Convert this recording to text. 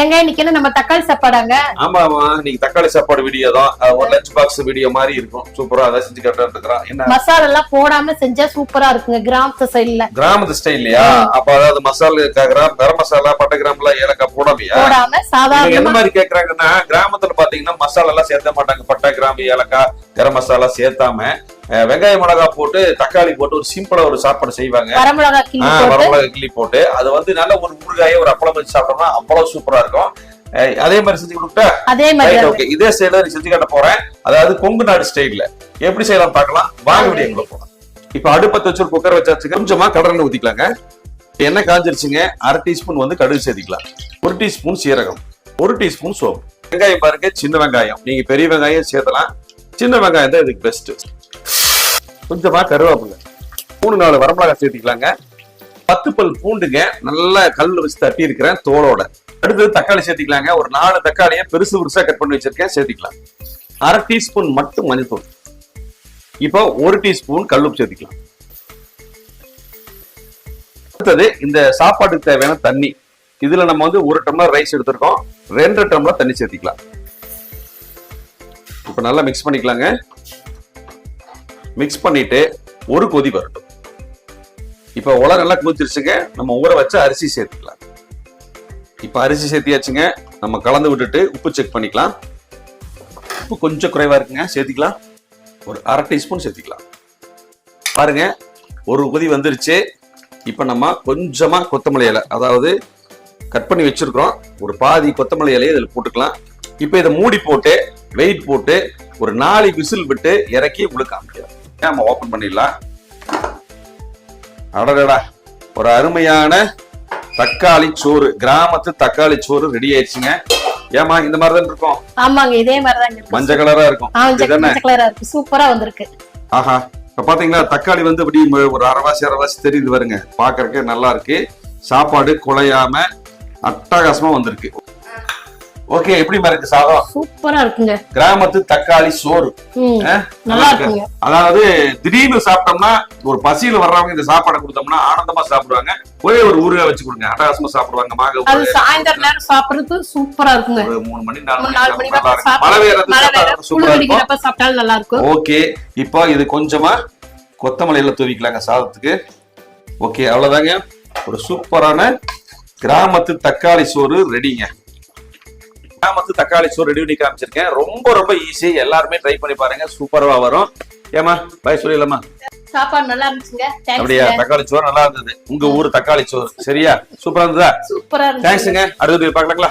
ஏங்க இன்னைக்கு நம்ம தக்காளி சாப்பாடாங்க? ஆமா நீங்க தக்காளி சாப்பாடு வீடியோ தான். ஒரு லஞ்ச் பாக்ஸ் வீடியோ மாதிரி இருக்கும். சூப்பரா அதை செஞ்சு கட்ட இருக்கிறோம் என்ன? மசாலா எல்லாம் போடாம செஞ்சா சூப்பரா இருக்குங்க கிராமத்து சைடுல கிராமத்து ஸ்டைல்லையா அப்ப அதாவது மசாலா கிராம் கரம் மசாலா பட்டை கிராம்ல ஏலக்காய் போடாமையா போடாம இவங்க என்ன மாதிரி கேக்குறாங்கன்னா கிராமத்துல பாத்தீங்கன்னா மசாலா எல்லாம் சேர்த்த மாட்டாங்க. பட்டை கிராம்பு ஏலக்காய் கரம் மசாலா சேர்த்தாம வெங்காய மிளகா போட்டு தக்காளி போட்டு ஒரு சிம்பிளா ஒரு சாப்பாடு செய்வாங்க. வரமிளகா கிள்ளி போட்டு? அது வந்து நல்ல ஒரு ஊறுகாய ஒரு அப்பளம் வச்சு சாப்பிட்டோம்னா அவ்வளவு சூப்பரா இருக்கும். அதே மாதிரி செஞ்சு கொடுத்தா அதே மாதிரி ஓகே இதே ஸ்டைல செஞ்சு காட்ட போறேன். அதாவது கொங்கு நாடு ஸ்டைல்ல எப்படி செய்யலாம் பார்க்கலாம்? வாங்க வீடியோக்குள்ள போலாம். இப்ப அடுப்பத்த வச்சு ஒரு குக்கர் வச்சாச்சு. கொஞ்சமா கடலை ஊத்திக்கலாங்க. எண்ணெய் காஞ்சிருச்சுங்க. அரை டீஸ்பூன் வந்து கடுகு சேர்த்திக்கலாம் ஒரு டீஸ்பூன் சீரகம். ஒரு டீஸ்பூன் சோப்பு வெங்காயம் பாருங்க சின்ன வெங்காயம். நீங்க பெரிய வெங்காயம் சேர்த்தலாம். சின்ன வெங்காயம் தான் இதுக்கு பெஸ்ட் கொஞ்சமா கருவேப்பில்லை மூணு நாலு வரமிளகாய் சேர்த்திக்கலாங்க. பத்து பல் பூண்டுங்க நல்லா கல் வச்சு தட்டி இருக்கிறேன் தோலோட. அடுத்தது தக்காளி சேர்த்திக்கலாங்க. ஒரு நாலு தக்காளியை பெருசு பெருசா கட் பண்ணி வச்சிருக்கேன் சேர்த்துக்கலாம். அரை டீஸ்பூன் மட்டும் மஞ்சள்தூள் இப்போ ஒரு டீஸ்பூன் கல்லுப்பு சேர்த்திக்கலாம். அடுத்தது இந்த சாப்பாட்டுக்கு தேவையான தண்ணி. இதுல நம்ம வந்து ஒரு டம்ளர் ரைஸ் எடுத்திருக்கோம். ரெண்டு டம்ளர் தண்ணி சேர்த்திக்கலாம். இப்போ நல்லா மிக்ஸ் பண்ணிக்கலாங்க. மிக்ஸ் பண்ணிட்டு ஒரு கொதி வரட்டும். இப்போ உலர் நல்லா குதிச்சிருச்சுங்க நம்ம ஊற வச்சு அரிசி சேர்த்துக்கலாம். இப்போ அரிசி சேர்த்தியாச்சுங்க. நம்ம கலந்து விட்டுட்டு உப்பு செக் பண்ணிக்கலாம். உப்பு கொஞ்சம் குறைவா இருக்குங்க. சேர்த்திக்கலாம். ஒரு அரை டீஸ்பூன் சேர்த்திக்கலாம். பாருங்க ஒரு கொதி வந்துருச்சு. இப்போ நம்ம கொஞ்சமா கொத்தமல்லி இலை அதாவது கட் பண்ணி வச்சிருக்கிறோம். ஒரு பாதி கொத்தமல்லி இலையை இதில் போட்டுக்கலாம். இப்போ இதை மூடி போட்டு வெயிட் போட்டு ஒரு நாலு விசில் விட்டு இறக்கி உங்களுக்கு காமிக்கலாம் நம்ம ஓபன் பண்ணிடலாம். அடடடா ஒரு அருமையான தக்காளி சோறு கிராமத்து தக்காளி சோறு ரெடி ஆயிடுச்சுங்க. ஏமா இந்த மாதிரி தான் இருக்கும்? ஆமாங்க இதே மாதிரிதாங்க இருக்கு. மஞ்சள் கலரா இருக்கும். மஞ்சள் கலரா இருக்கு. சூப்பரா வந்திருக்கு. ஆஹா இப்ப பாத்தீங்களா தக்காளி வந்து அப்படி ஒரு அரைவாசி அரைவாசி தெரியுது வருங்க பாக்குறதுக்கு நல்லா இருக்கு. சாப்பாடு குலையாம அட்டகாசமா வந்திருக்கு. ஓகே எப்படி இருக்கு சாதம்? சூப்பரா இருக்குங்க. கிராமத்து தக்காளி சோறு. நல்லா இருக்குங்க. அதாவது திடீர்னு சாப்பிட்டோம்னா ஒரு பசியில வர்றவங்க இந்த சாப்பாடை கொடுத்தோம்னா ஆனந்தமா சாப்பிடுவாங்க. ஒரே ஒரு ஊறுகாய் வச்சு கொடுங்க. அட்டகாசமா சாப்பிடுவாங்க. மாங்க அது சாயந்தரம் நேரம் சாப்பிடுறது சூப்பரா இருக்குங்க. ஒரு மூணு மணி நாலு மணி. மழை வேற சூப்பரா இருக்கும். சாப்பிட்டாலும் நல்லா இருக்கும். ஓகே இப்போ இது கொஞ்சமா கொத்தமல்லியில தூவிக்கலாங்க சாதத்துக்கு. ஓகே அவ்வளவுதாங்க. ஒரு சூப்பரான கிராமத்து தக்காளி சோறு ரெடிங்க கிராமத்து தக்காளி சோறு ரெடி பண்ணி காமிச்சிருக்கேன். ரொம்ப ரொம்ப ஈஸி எல்லாருமே ட்ரை பண்ணி பாருங்க. சூப்பரா வரும். ஏமா பாய் சொல்லிடலாமா? சாப்பாடு நல்லா இருந்துச்சுங்க. அப்படியா? தக்காளி சோறு நல்லா இருந்தது. உங்க ஊர் தக்காளி சோறு. சரியா? சூப்பரா இருந்ததா? சூப்பரா தேங்க்ஸுங்க அடுத்த வீடியோ பார்க்கலாங்களா?